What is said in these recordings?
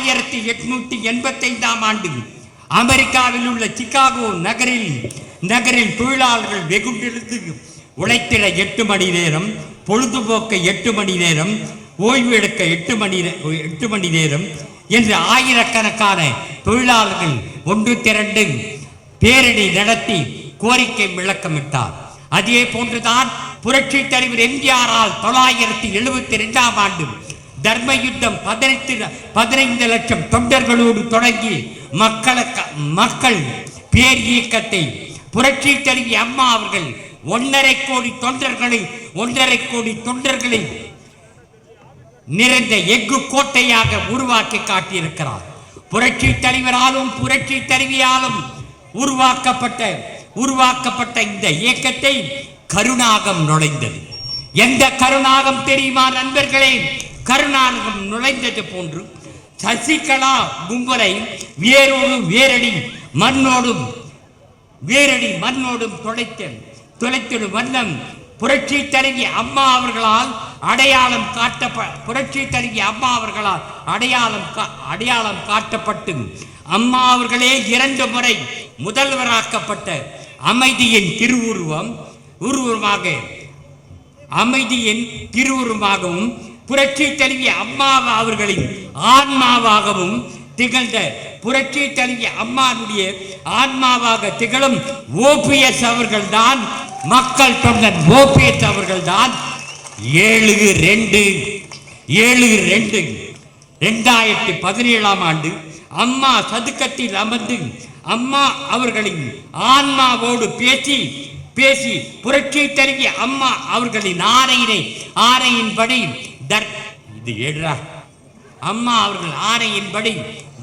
ஆயிரத்தி எட்நூத்தி எண்பத்தைந்தாம் ஆண்டு அமெரிக்காவில் உள்ள சிகாகோ நகரில் நகரில் தொழிலாளர்கள் வெகுண்டிருந்து உழைத்திட எட்டு மணி நேரம் பொழுதுபோக்க எட்டு மணி நேரம் ஓய்வு எடுக்க எட்டு மணி எட்டு மணி நேரம் என்று ஆயிரக்கணக்கான தொழிலாளர்கள் ஒன்று திரண்டு பேரணி நடத்தி கோரிக்கை விளக்கமிட்டார். அதே போன்றுதான் புரட்சி தலைவர் எம்ஜிஆரால் தொள்ளாயிரத்தி எழுபத்தி ரெண்டாம் ஆண்டு தர்ம யுத்தம் பதினைந்து பதினைந்து லட்சம் தொண்டர்களோடு தொடங்கி மக்களுக்கு மக்கள் பேர் இயக்கத்தை புரட்சி தலைவி அம்மா அவர்கள் ஒன்றரை கோடி தொண்டர்களை ஒன்றரை கோடி தொண்டர்களை நிறைந்த எஃகு கோட்டையாக உருவாக்கி காட்டியிருக்கிறார். புரட்சி தலைவராலும் புரட்சி தலைவியாலும் உருவாக்கப்பட்ட உருவாக்கப்பட்ட இந்த இயக்கத்தை கருணாகம் நுழைந்தது. எந்த கருணாகம் தெரியுமா நண்பர்களே? கருணாகம் நுழைந்தது போன்று சசிகலா கும்பலை வேரோடு வேரடி மண்ணோடும் வேரடி மண்ணோடும் துளைத்த தொலைத்திடும் வண்ணம் புரட்சி தலைவி அம்மா அவர்களால் அடையாளம் காட்டப்ப புரட்சி தலைவி அம்மா அவர்களால் அடையாளம் கா- அடையாளம் காட்டப்பட்டு அம்மா அவர்களே இரண்டு முறை முதல்வராக்கப்பட்ட அமைதியின் திருவுருவம் உருவமாக அமைதியின் திருவுருவமாகவும் புரட்சி தழுவிய அம்மாவா அவர்களின் ஆன்மாவாகவும் திகழ்ந்த புரட்சி தழுவிய அம்மாவுடைய ஆன்மாவாக திகழும் ஓபிஎஸ் அவர்கள்தான் மக்கள் தொண்டன் ஓபிஎஸ் அவர்கள்தான். ஏழு ரெண்டு ஏழு ரெண்டு ரெண்டாயிரத்தி பதினேழாம் ஆண்டு அம்மா சதுக்கத்தில் அமர்ந்து அம்மா அவர்களின் ஆன்மாவோடு பேசி பேசி புரட்சி தருகிய அம்மா அவர்களின் ஆரையினை ஆரையின்படி தர் இது ஏடுறா. அம்மா அவர்கள் ஆணையின்படி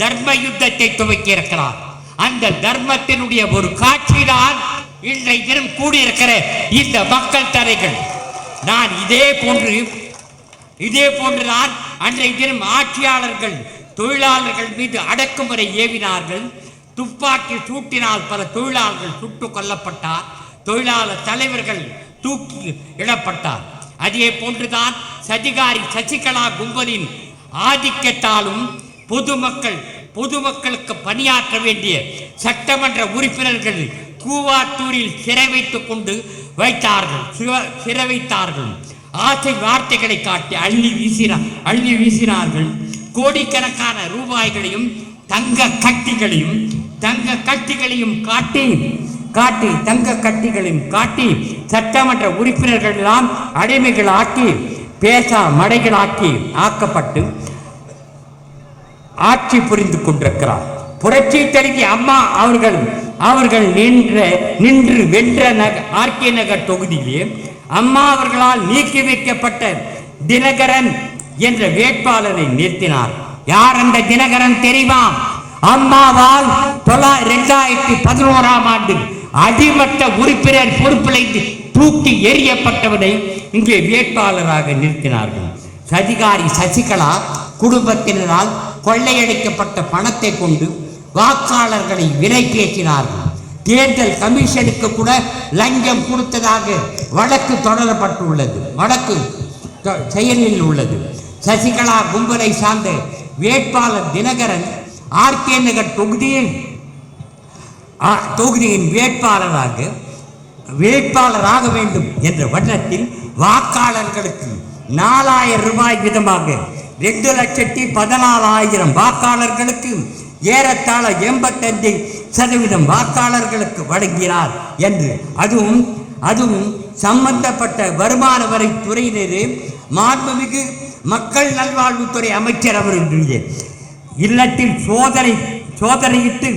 தர்ம யுத்தத்தை துவக்கி இருக்கிறார் அந்த தர்மத்தினுடைய ஒரு காட்சிதான் இன்றைய தினம் கூடியிருக்கிற இந்த மக்கள் தரைகள். நான் இதே போன்று இதே போன்றுதான் அன்றைய தினம் ஆட்சியாளர்கள் தொழிலாளர்கள் மீது அடக்குமுறை ஏவினார்கள். துப்பாக்கி சூட்டினால் பல தொழிலாளர்கள் சுட்டுக் கொல்லப்பட்டார். தொழிலாளர் தலைவர்கள் தூக்கி இடப்பட்டார். அதே போன்றுதான் சதிகாரி சசிகலா கும்பலின் ஆதிக்கத்தாலும் பொதுமக்கள் பொதுமக்களுக்கு பணியாற்ற வேண்டிய சட்டமன்ற உறுப்பினர்கள் கூவாத்தூரில் சிறை வைத்துக் கொண்டு வைத்தார்கள் சிறை வைத்தார்கள். ஆசை வார்த்தைகளை காட்டி அள்ளி வீசினார் அள்ளி வீசினார்கள். கோடிக்கணக்கான ரூபாய்களையும் தங்க கட்டிகளையும் தங்க கட்டிகளையும் காட்டி காட்டி தங்க கட்டிகளையும் காட்டி சட்டமன்ற உறுப்பினர்கள் எல்லாம் அடிமைகள் ஆக்கி பேசா மடைகளாக்கி ஆக்கப்பட்டு ஆட்சி புரிந்து கொண்டிருக்கிறார். புரட்சி தலைவி அம்மா அவர்கள் அவர்கள் நின்ற நின்று வென்ற நக ஆர்கே நகர் தொகுதியிலே அம்மா அவர்களால் நீக்கி வைக்கப்பட்ட தினகரன் என்ற வேட்பாளரை நிறுத்தினார். யார் அந்த தினகரன் தெரியுமா? அம்மாவால் தொள்ளா இரண்டாயிரத்தி பதினோராம் ஆண்டு அடிமட்ட உறுப்பினர் பொறுப்பிலிருந்து தூக்கி எறியப்பட்டவனை இங்கே வேட்பாளராக நிறுத்தினார்கள். சதிகாரி சசிகலா குடும்பத்தினரால் கொள்ளையடிக்கப்பட்ட பணத்தை கொண்டு வாக்காளர்களை விலை பேசினார்கள் தேர்தல் கமிஷனுக்கு கூட லஞ்சம் கொடுத்ததாக வழக்கு தொடரப்பட்டுள்ளது. வழக்கு செயலில் உள்ளது. சசிகலா கும்பலை சார்ந்த வேட்பாளர் தினகரன் ஆர்கே நகர் தொகுதியில் தொகுதியின் வேட்பாளராக வேட்பாளராக வேண்டும் என்ற வண்ணத்தில் வாக்காளர்களுக்கு நாலாயிரம் ரூபாய் வீதமாக ரெண்டு லட்சத்தி பதினாலாயிரம் வாக்காளர்களுக்கு ஏறத்தாழ எண்பத்தஞ்சு சதவீதம் வாக்காளர்களுக்கு வழங்கினார் என்று அதுவும் அதுவும் சம்பந்தப்பட்ட வருமான வரி துறையினரே மாண்புமிகு மக்கள் நல்வாழ்வுத்துறை அமைச்சர் அவர்களுடைய இல்லத்தில் சோதனை சோதனையிட்டு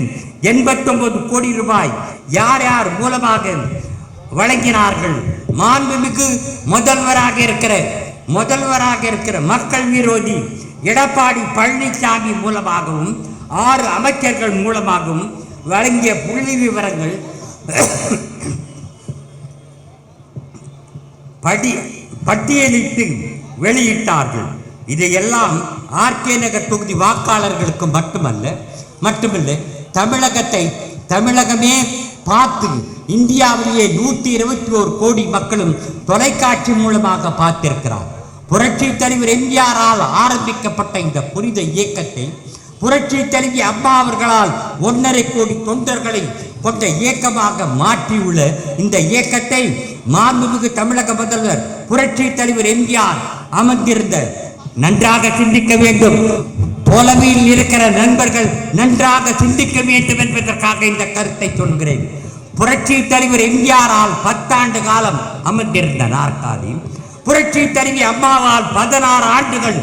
எண்பத்தொன்பது கோடி ரூபாய் யார் யார் மூலமாக வழங்கினார்கள்? மாண்புமிகு முதல்வராக இருக்கிற முதல்வராக இருக்கிற மக்கள் விரோதி எடப்பாடி பழனிசாமி மூலமாகவும் ஆறு அமைச்சர்கள் மூலமாகவும் வழங்கிய புள்ளி விவரங்கள் படி பட்டியலிட்டு வெளியிட்டார்கள். இதையெல்லாம் ஆர்கே நகர் தொகுதி வாக்காளர்களுக்கு மட்டுமல்ல மட்டுமில்லை தமிழகத்தை தமிழகமே பார்த்து இந்தியாவிலேயே நூற்றி இருபத்தி ஓர் கோடி மக்களும் தொலைக்காட்சி மூலமாக பார்த்திருக்கிறார். புரட்சி தலைவர் எம்ஜிஆரால் ஆரம்பிக்கப்பட்ட இந்த புனித இயக்கத்தை புரட்சி தலைவி அம்மா அவர்களால் ஒன்றரை கோடி தொண்டர்களை கொண்ட இயக்கமாக மாற்றியுள்ள இந்த இயக்கத்தை மாண்புமிகு தமிழக முதல்வர் புரட்சி தலைவர் எம்ஜிஆர் அமர்ந்திருந்த நன்றாக சிந்திக்க வேண்டும். தொலைவில் இருக்கிற நண்பர்கள் நன்றாக சிந்திக்க வேண்டும் என்பதற்காக இந்த கருத்தை சொல்கிறேன். புரட்சி தலைவர் எம்ஜிஆரால் பத்தாண்டு காலம் அமர்ந்திருந்த நாற்காலி புரட்சி தலைவி அம்மாவால் பதினாறு ஆண்டுகள்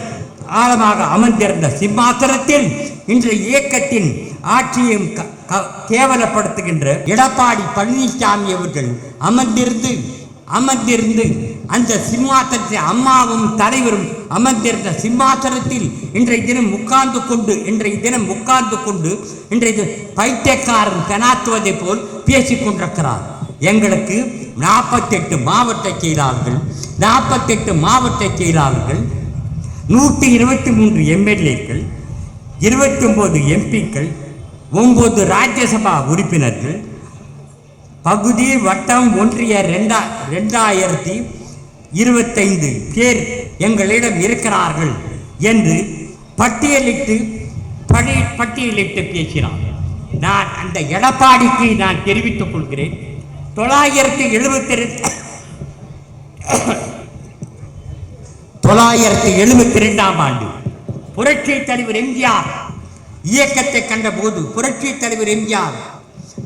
காலமாக அமர்ந்திருந்த சிம்மாசனத்தில் இன்று இயக்கத்தின் ஆட்சியும் க- க- கேவலப்படுத்துகின்ற எடப்பாடி பழனிசாமி அவர்கள் அமர்ந்திருந்து அமர்ந்திருந்து அந்த சிம்மாசனத்தை அம்மாவும் தலைவரும் அமர்ந்திருந்த சிம்மாசனத்தில் இன்றைய தினம் உட்கார்ந்து கொண்டு இன்றைய தினம் உட்கார்ந்து கொண்டு இன்றைய பைத்தியக்காரன் பெனாத்துவதை போல் பேசிக் கொண்டிருக்கிறார். எங்களுக்கு நாற்பத்தெட்டு மாவட்ட செயலாளர்கள் நாற்பத்தெட்டு மாவட்ட செயலாளர்கள் நூற்றி இருபத்தி மூன்று எம்எல்ஏக்கள் இருபத்தி ஒம்பது எம்பிக்கள் ஒம்பது ராஜ்யசபா உறுப்பினர்கள் பகுதி வட்டம் ஒன்றிய ரெண்டா ரெண்டாயிரத்தி இருபத்தைந்து பேர் எங்களிடம் இருக்கிறார்கள் என்று பட்டியலிட்டு படி பட்டியலிட்டு பேசினார். நான் அந்த எடப்பாடிக்கு நான் தெரிவித்துக் கொள்கிறேன். தொள்ளாயிரத்தி எழுபத்தி ரெண்டு தொள்ளாயிரத்தி எழுபத்தி ரெண்டாம் ஆண்டு புரட்சி தலைவர் எம்ஜிஆர் இயக்கத்தை கண்டபோது புரட்சி தலைவர் எம்ஜிஆர்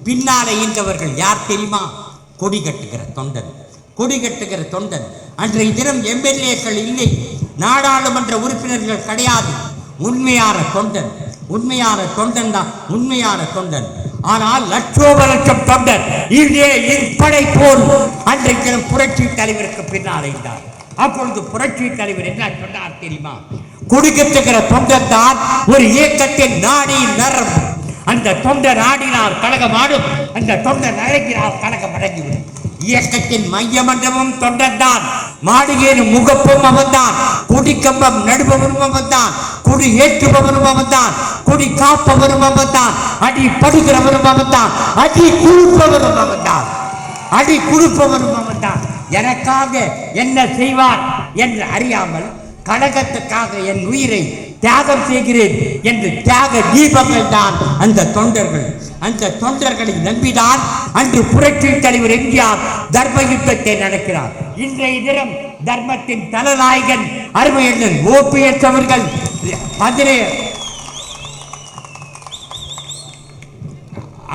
பின்னாலே இருந்தவர்கள் யார் தெரியுமா? கொடி கட்டுகிற தொண்டன். கொடி கட்டுகிற தொண்டன். அன்றைய தினம் எம்எல்ஏக்கள் இல்லை. நாடாளுமன்ற உறுப்பினர்கள் கிடையாது. உண்மையான தொண்டன். உண்மையான தொண்டன் தான். உண்மையான தொண்டன். ஆனால் லட்சோப லட்சம் தொண்டர் இதே இப்படை போல் அன்றைய புரட்சி தலைவருக்கு பின்னால் இருந்தார் அப்பொழுது புரட்சி தலைவர் என்ன சொன்னார் தெரியுமா? கொடுக்கத்துக்கிற தொண்டர் தான் ஒரு இயக்கத்தின் நாடி நரம் அந்த தொண்டர் ஆடினால் கழகமாடும் அந்த தொண்டர் அழகினால் கழகம் அடங்கிவிடும். இயக்கத்தின் மைய மண்டபம் தொண்டர்தான். மாளிகையின் முகப்பும் அவன்தான். கொடி கம்பம் நடுபவனும் அவன்தான். குடி ஏற்றுபவனும் அவன்தான். குடி காப்பவனும் அவன்தான். அடி படுகிறவனும் அவன்தான். அடி குழுப்பவனும் அவன்தான். அடி குழுப்பவனும் அவன்தான். எனக்காக என்ன செய்வார் என்று அறியாமல் கழகத்துக்காக என் உயிரை தியாகம் செய்கிறேன் என்று தியாக தீபங்கள் தான் அந்த தொண்டர்கள் அந்த தொண்டர்களை நம்பிதான் அன்று புரட்சி தலைவர் எம்ஜிஆர் தர்ம யுத்தத்தை நடக்கிறார். இன்றைய தினம் தர்மத்தின் தலநாயகன் அருமையண்ணன் ஓபிஎஸ் அவர்கள் பதினேழு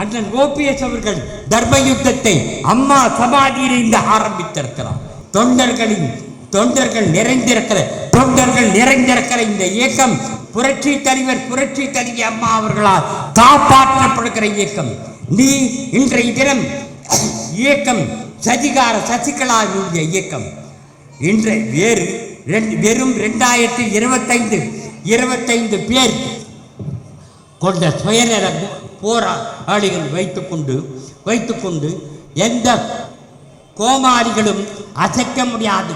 அண்ணன் ஓபிஎஸ் அவர்கள் தர்ம யுத்தத்தை அம்மா சமாதியிலிருந்து ஆரம்பித்திருக்கிறார். தொண்டர்களின் தொண்டர்கள் நிறைந்திருக்கிற தொண்டர்கள் நிறைந்திருக்கிற இந்த இயக்கம் புரட்சி தலைவர் புரட்சி தலைவி அம்மா அவர்களால் காப்பாற்றப்படுகிற இயக்கம். நீ இன்றைய தினம் இயக்கம் சதிகார சசிகலாவுடைய இயக்கம். இன்று வேறு வெறும் ரெண்டாயிரத்தி இருபத்தைந்து இருபத்தைந்து பேர் கொண்ட சுயநல போராளிகள் வைத்துக்கொண்டு வைத்துக்கொண்டு எந்த கோமாளிகளும் அசைக்க முடியாது.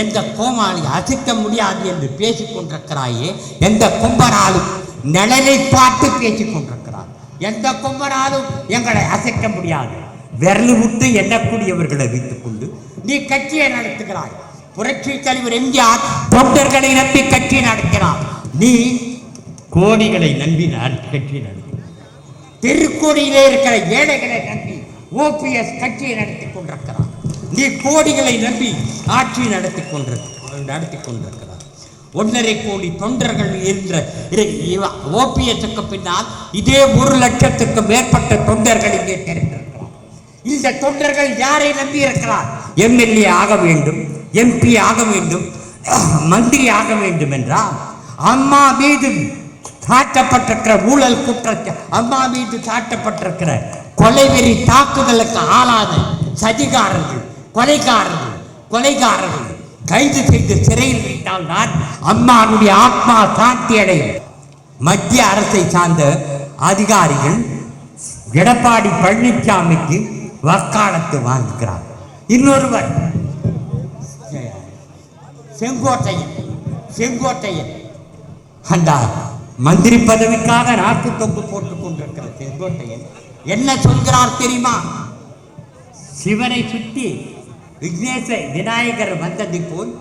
எந்த கோமாளி அசைக்க முடியாது என்று பேசிக் கொண்டிருக்கிறாயே எந்த கும்பனாலும் நிழலை பார்த்து பேசிக் கொண்டிருக்கிறார். எந்த கும்பனாலும் எங்களை அசைக்க முடியாது. விரல் விட்டு எண்ணக்கூடியவர்களை வைத்துக்கொண்டு நீ கட்சியை நடத்துகிறாய். புரட்சி தலைவர் எம்ஜிஆர் தொண்டர்களை நம்பி கட்சி நடத்தினார். நீ கோடிகளை நம்பி கட்சி நடத்தி தெருக்கோடியிலே இருக்கிற ஏழைகளை நம்பி ஓபிஎஸ் கட்சியை நடத்தி கொண்டிருக்கிறார். நீ கோடிகளை நம்பி ஆட்சி நடத்தி கொண்டிரு நடத்தி கொண்டிருக்கிறார். ஒன்றரை கோடி தொண்டர்கள் என்ற ஓபிஎஸ்க்கு பின்னால் இதே ஒரு லட்சத்துக்கு மேற்பட்ட தொண்டர்கள் இங்கே தெரிந்திருக்கிறார். இந்த தொண்டர்கள் யாரை நம்பி இருக்கிறார் எம்எல்ஏ ஆக வேண்டும் எம்பி ஆக வேண்டும் மந்திரி ஆக வேண்டும் என்றால் அம்மா மீது சாட்டப்பட்டிருக்கிற ஊழல் குற்றத்தை அம்மா மீது சாட்டப்பட்டிருக்கிற கொலைவெறி தாக்குதலுக்கு ஆளான சதிகாரர்கள் கொலைக்காரர்கள் கொலைக்காரர்கள் கைது செய்து சிறையில் வைத்தால் தான் அம்மாவுடைய ஆத்மா சாந்தி அடையும். மத்திய அரசை சார்ந்த அதிகாரிகள் எடப்பாடி பழனிசாமிக்கு வக்காலத்து வாங்குகிறார் இன்னொருவர் செங்கோட்டையன் செங்கோட்டையன். அந்த மந்திரி பதவிக்காக நாக்கு தொங்கு போட்டுக் கொண்டிருக்கிற செங்கோட்டையன் என்ன சொல்கிறார் தெரியுமா? சிவனை சுற்றி விக்னேச விநாயகர் வந்ததை போல்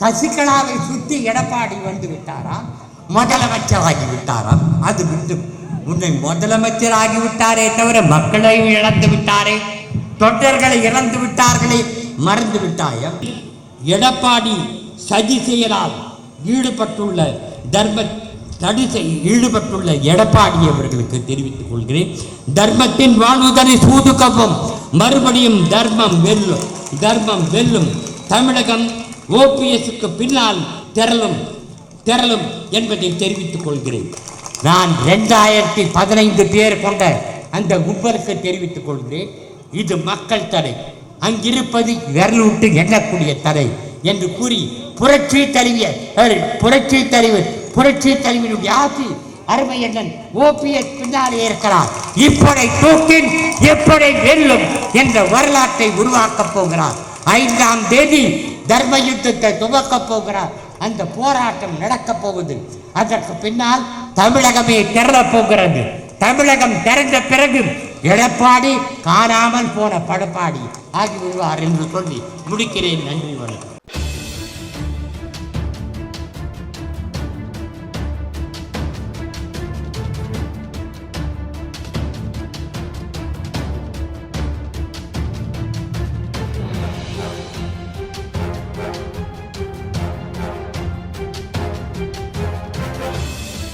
சசிகலாவை சுற்றி எடப்பாடி வந்து விட்டாரா? முதலமைச்சராகி விட்டாராம் அது விட்டு உன்னை முதலமைச்சராகி விட்டாரே தவிர மக்களையும் இழந்து விட்டாரே தொண்டர்களை இழந்து விட்டார்களே மறந்து விட்டாயம் எடப்பாடி சதி செயலால் ஈடுபட்டுள்ள தர்ம தடி ஈடுபட்டுள்ள எடப்பாடி அவர்களுக்கு தெரிவித்துக் கொள்கிறேன். தர்மத்தின் வாழ்வுதனை சூதுக்கவும் மறுபடியும் தர்மம் வெல்லும் தர்மம் வெல்லும். தமிழகம் ஓபிஎஸ்க்கு பின்னால் திரளும் திரளும் என்பதை தெரிவித்துக் கொள்கிறேன். நான் ரெண்டாயிரத்தி பதினைந்து பேர் கொண்ட அந்த கும்பலுக்கு தெரிவித்துக் கொள்கிறேன். இது மக்கள் தடை. அங்கிருப்பது விரல் விட்டு எண்ணக்கூடிய தடை என்று கூறி புரட்சி தழுவிய புரட்சி தலைவர் புரட்சி தலைவனுடைய ஆட்சி அருமை அண்ணன் ஓபிஎஸ் பின்னாலே இருக்கிறார். இப்படை தூக்கின் எப்படி வெல்லும் என்ற வரலாற்றை உருவாக்கப் போகிறார். ஐந்தாம் தேதி தர்ம யுத்தத்தை துவக்கப் போகிறார். அந்த போராட்டம் நடக்கப் போகுது. அதற்கு பின்னால் தமிழகமே திரளப் போகிறது. தமிழகம் திறந்த பிறகு எடப்பாடி காணாமல் போன படப்பாடி. ஆகிவிடுவார் என்று சொல்லி முடிக்கிறேன். நன்றி வணக்கம்.